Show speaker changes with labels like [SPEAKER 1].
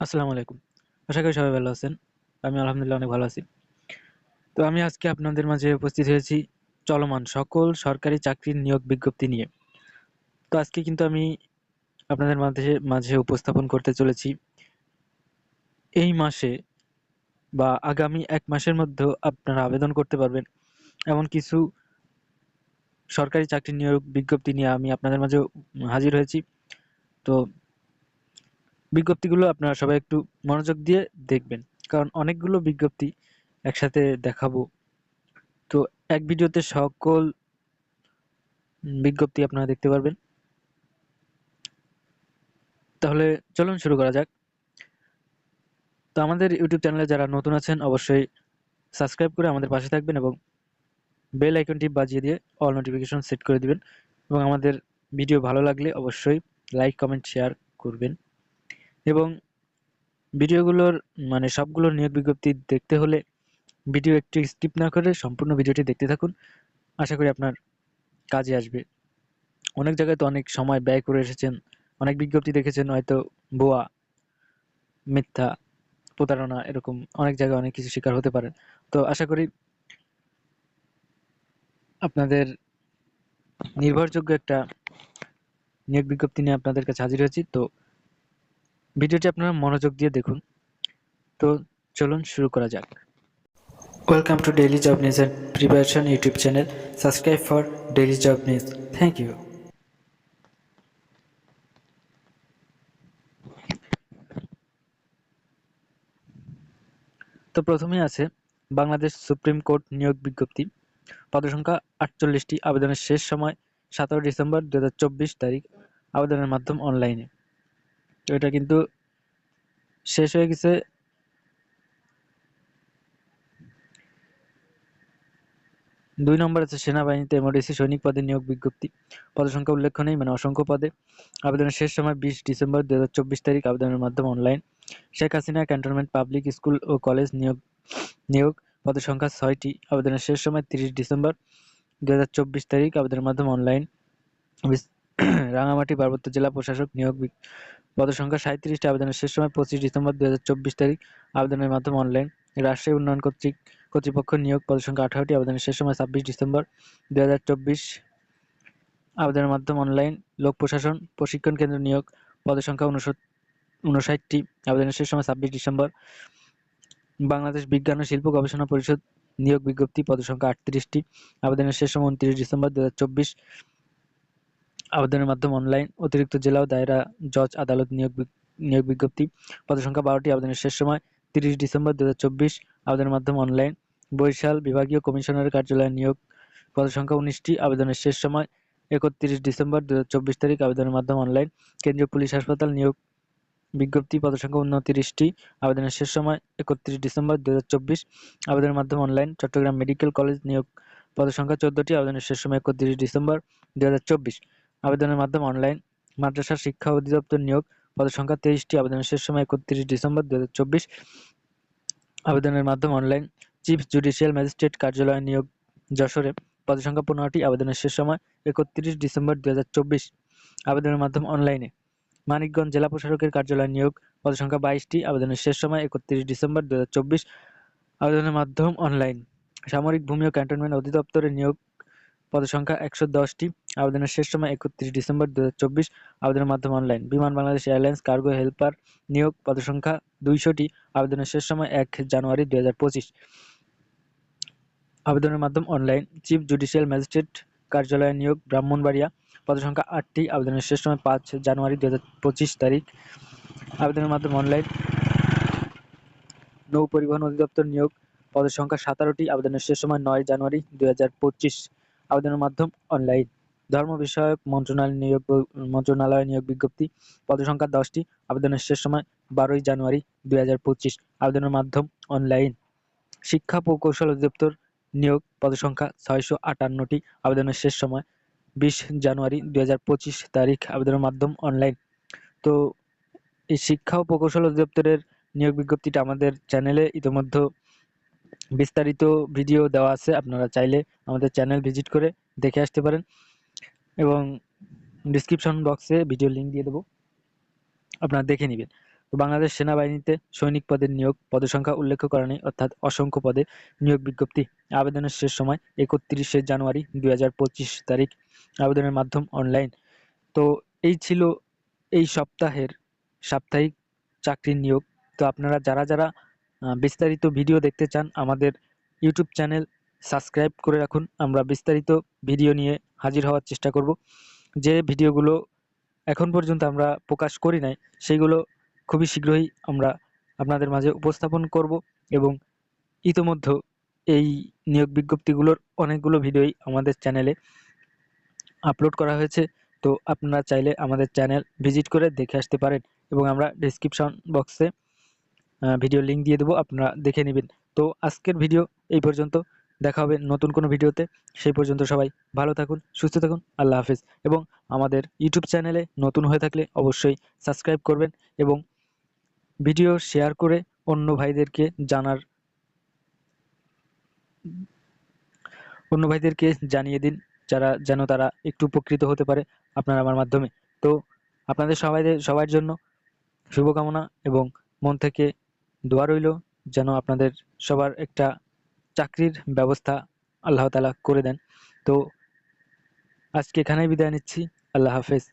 [SPEAKER 1] আসসালামু আলাইকুম। আশা করি সবাই ভালো আছেন। আমি আলহামদুলিল্লাহ অনেক ভালো আছি। তো আমি আজকে আপনাদের মাঝে উপস্থিত হয়েছি চলমান সকল সরকারি চাকরির নিয়োগ বিজ্ঞপ্তি নিয়ে। তো আজকে কিন্তু আমি আপনাদের মাঝে মাঝে উপস্থাপন করতে চলেছি। এই মাসে বা আগামী এক মাসের মধ্যে আপনারা আবেদন করতে পারবেন এমন কিছু সরকারি চাকরি নিয়োগ বিজ্ঞপ্তি নিয়ে আমি আপনাদের মাঝে হাজির হয়েছি। তো বিজ্ঞপ্তিগুলো আপনারা সবাই একটু মনোযোগ দিয়ে দেখবেন। কারণ অনেকগুলো বিজ্ঞপ্তি একসাথে দেখাবো। তো এক ভিডিওতে সকল বিজ্ঞপ্তি আপনারা দেখতে পারবেন। তাহলে চলুন শুরু করা যাক। তো আমাদের ইউটিউব চ্যানেলে যারা নতুন আছেন, অবশ্যই সাবস্ক্রাইব করে আমাদের পাশে থাকবেন এবং বেল আইকনটি বাজিয়ে দিয়ে অল নোটিফিকেশন সেট করে দিবেন। এবং আমাদের ভিডিও ভালো লাগলে অবশ্যই লাইক, কমেন্ট, শেয়ার করবেন। এবং ভিডিওগুলোর মানে সবগুলোর নিয়োগ বিজ্ঞপ্তি দেখতে হলে ভিডিও একটু স্কিপ না করে সম্পূর্ণ ভিডিওটি দেখতে থাকুন। আশা করি আপনার কাজে আসবে। অনেক জায়গায় তো অনেক সময় ব্যয় করে এসেছেন, অনেক বিজ্ঞপ্তি দেখেছেন, হয়তো বোয়া মিথ্যা, প্রতারণা এরকম অনেক জায়গায় অনেক কিছু শিকার হতে পারেন তো আশা করি আপনাদের নির্ভরযোগ্য একটা নিয়োগ বিজ্ঞপ্তি নিয়ে আপনাদের কাছে হাজির হয়েছি। তো ভিডিওটি আপনারা মনোযোগ দিয়ে দেখুন। তো চলুন শুরু করা যাক। Welcome to daily job news and preparation YouTube channel subscribe for daily job news thank you তো প্রথমে আছে বাংলাদেশ সুপ্রিম কোর্ট নিয়োগ বিজ্ঞপ্তি। পদসংখ্যা আটচল্লিশটি আবেদনের শেষ সময় সতেরো ডিসেম্বর দু হাজার চব্বিশ তারিখ। আবেদনের মাধ্যম অনলাইনে তো এটা কিন্তু শেষ হয়ে গেছে। দুই নম্বর আছে সেনাবাহিনীতে এমওডিসি সৈনিক পদে নিয়োগ বিজ্ঞপ্তি। পদসংখ্যা উল্লেখ নেই মানে অসংখ্য পদে। আবেদনের শেষ সময় বিশ ডিসেম্বর দুই হাজার চব্বিশ তারিখ আবেদনের মাধ্যমে online Sheikh Hasina cantonment public school ও কলেজ নিয়োগ নিয়োগ পদের সংখ্যা ছয়টি। আবেদনের শেষ সময় তিরিশ ডিসেম্বর দুই হাজার চব্বিশ তারিখ আবেদনের মাধ্যমে অনলাইন রাঙামাটি পার্বত্য জেলা প্রশাসক নিয়োগ পদের সংখ্যা সাঁত্রিশটি আবেদনের শেষ সময় পঁচিশ ডিসেম্বর দু হাজার চব্বিশ তারিখ আবেদনের মাধ্যমে অনলাইন রাজশাহী উন্নয়ন কর্তৃক কর্তৃপক্ষ নিয়োগ পদের সংখ্যা আঠারোটি আবেদনের শেষ সময় ছাব্বিশ ডিসেম্বর দু হাজার চব্বিশ আবেদনের মাধ্যমে অনলাইন লোক প্রশাসন, প্রশিক্ষণ কেন্দ্র নিয়োগ পদের সংখ্যা উনষাটটি আবেদনের শেষ সময় ছাব্বিশ ডিসেম্বর বাংলাদেশ বিজ্ঞান ও শিল্প গবেষণা পরিষদ নিয়োগ বিজ্ঞপ্তি পদের সংখ্যা আটত্রিশটি আবেদনের শেষ সময় উনত্রিশ ডিসেম্বর দু হাজার চব্বিশ আবেদনের মাধ্যমে অনলাইন অতিরিক্ত জেলা ও দায়রা জজ আদালত নিয়োগ নিয়োগ বিজ্ঞপ্তি। পদের সংখ্যা বারোটি আবেদনের শেষ সময় তিরিশ ডিসেম্বর দু হাজার চব্বিশ আবেদনের মাধ্যমে অনলাইন বরিশাল বিভাগীয় কমিশনারের কার্যালয়ে নিয়োগ। পদের সংখ্যা উনিশটি আবেদনের শেষ সময় একত্রিশ ডিসেম্বর দু হাজার চব্বিশ তারিখ আবেদনের মাধ্যমে অনলাইন কেন্দ্রীয় পুলিশ হাসপাতাল নিয়োগ বিজ্ঞপ্তি। পদসংখ্যা উনত্রিশটি আবেদনের শেষ সময় একত্রিশ ডিসেম্বর দু হাজার চব্বিশ আবেদনের মাধ্যমে অনলাইন চট্টগ্রাম মেডিকেল কলেজ নিয়োগ। পদসংখ্যা চোদ্দটি আবেদনের শেষ সময় একত্রিশ ডিসেম্বর দু হাজার চব্বিশ আবেদনের মাধ্যমে অনলাইন মাদ্রাসা শিক্ষা অধিদপ্তর নিয়োগ পদসংখ্যা তেইশটি আবেদনের শেষ সময় একত্রিশ ডিসেম্বর দুই হাজার চব্বিশ। আবেদনের মাধ্যমে অনলাইন চিফ জুডিশিয়াল ম্যাজিস্ট্রেট কার্যালয় নিয়োগ যশোরে পদসংখ্যা পনেরোটি, আবেদনের শেষ সময় একত্রিশ ডিসেম্বর দুই হাজার চব্বিশ। আবেদনের মাধ্যমে অনলাইনে মানিকগঞ্জ জেলা প্রশাসকের কার্যালয় নিয়োগ পদসংখ্যা বাইশটি, আবেদনের শেষ সময় একত্রিশ ডিসেম্বর দুই হাজার চব্বিশ। আবেদনের মাধ্যম অনলাইন সামরিক ভূমি ও ক্যান্টনমেন্ট অধিদপ্তরে নিয়োগ পদসংখ্যা একশো দশটি, আবেদনের শেষ সময় একত্রিশ ডিসেম্বর দুই হাজার চব্বিশ, আবেদনের মাধ্যমে অনলাইন। বিমান, বাংলাদেশ এয়ারলাইন্স, কার্গো হেল্পার নিয়োগ পদসংখ্যা দুইশোটি, আবেদনের শেষ সময় এক জানুয়ারি দুই হাজার পঁচিশ। আবেদনের মাধ্যম অনলাইন। চিফ জুডিশিয়াল ম্যাজিস্ট্রেট কার্যালয় নিয়োগ ব্রাহ্মণবাড়িয়া। পদসংখ্যা আটটি, আবেদনের শেষ সময় পাঁচ জানুয়ারি দুই হাজার পঁচিশ তারিখ। আবেদনের মাধ্যম অনলাইন। নৌ পরিবহন অধিদপ্তর নিয়োগ পদের সংখ্যা সতেরোটি, আবেদনের শেষ সময় নয় জানুয়ারি দুই হাজার পঁচিশ। আবেদনের মাধ্যম অনলাইন ধর্ম বিষয়ক মন্ত্রণালয় নিয়োগ মন্ত্রণালয় নিয়োগ বিজ্ঞপ্তি পদের সংখ্যা দশটি, আবেদনের শেষ সময় বারোই জানুয়ারি দুই হাজার পঁচিশ, আবেদনের মাধ্যম অনলাইন শিক্ষা প্রকৌশল অধিদপ্তর নিয়োগ পদের সংখ্যা ছয়শো আটান্নটি, আবেদনের শেষ সময় বিশ জানুয়ারি দুই হাজার পঁচিশ তারিখ, আবেদনের মাধ্যম অনলাইন তো এই শিক্ষা ও প্রকৌশল অধিদপ্তরের নিয়োগ বিজ্ঞপ্তিটা আমাদের চ্যানেলে ইতিমধ্যে বিস্তারিত ভিডিও দেওয়া আছে, আপনারা চাইলে আমাদের চ্যানেল ভিজিট করে দেখে আসতে পারেন। এবং ডিসক্রিপশন বক্সে ভিডিও লিঙ্ক দিয়ে দেবো। আপনারা দেখে নেবেন। তো বাংলাদেশ সেনাবাহিনীতে সৈনিক পদের নিয়োগ, পদসংখ্যা উল্লেখ করা নেই, অর্থাৎ অসংখ্য পদে নিয়োগ বিজ্ঞপ্তি। আবেদনের শেষ সময় একত্রিশে জানুয়ারি দু হাজার পঁচিশ তারিখ। আবেদনের মাধ্যম অনলাইন তো এই ছিল এই সপ্তাহের সাপ্তাহিক চাকরির নিয়োগ। তো আপনারা যারা যারা বিস্তারিত ভিডিও দেখতে চান, আমাদের ইউটিউব চ্যানেল সাবস্ক্রাইব করে রাখুন। আমরা বিস্তারিত ভিডিও নিয়ে হাজির হওয়ার চেষ্টা করব। যে ভিডিওগুলো এখন পর্যন্ত আমরা প্রকাশ করি নাই সেইগুলো খুবই শীঘ্রই আমরা আপনাদের মাঝে উপস্থাপন করব এবং ইতোমধ্যে এই নিয়োগ বিজ্ঞপ্তিগুলোর অনেকগুলো ভিডিওই আমাদের চ্যানেলে আপলোড করা হয়েছে। তো আপনারা চাইলে আমাদের চ্যানেল ভিজিট করে দেখে আসতে পারেন এবং আমরা ডিসক্রিপশন বক্সে ভিডিও লিংক দিয়ে দেবো, আপনারা দেখে নেবেন। তো আজকের ভিডিও এই পর্যন্ত। দেখা হবে নতুন কোনো ভিডিওতে সেই পর্যন্ত সবাই ভালো থাকুন, সুস্থ থাকুন, আল্লাহ হাফিজ। এবং আমাদের ইউটিউব চ্যানেলে নতুন হয়ে থাকলে অবশ্যই সাবস্ক্রাইব করবেন এবং ভিডিও শেয়ার করে অন্য ভাইদেরকে জানার, অন্য ভাইদেরকে জানিয়ে দিন, যারা যেন তারা একটু উপকৃত হতে পারে আপনার আমার মাধ্যমে। তো আপনাদের সবাইদের, সবার জন্য শুভকামনা এবং মন থেকে দোয়া রইল যেন আপনাদের সবার একটা চাকরির ব্যবস্থা আল্লাহ তালা করে দেন। তো আজকে এখানেই বিদায় নিচ্ছি। আল্লাহ হাফেজ।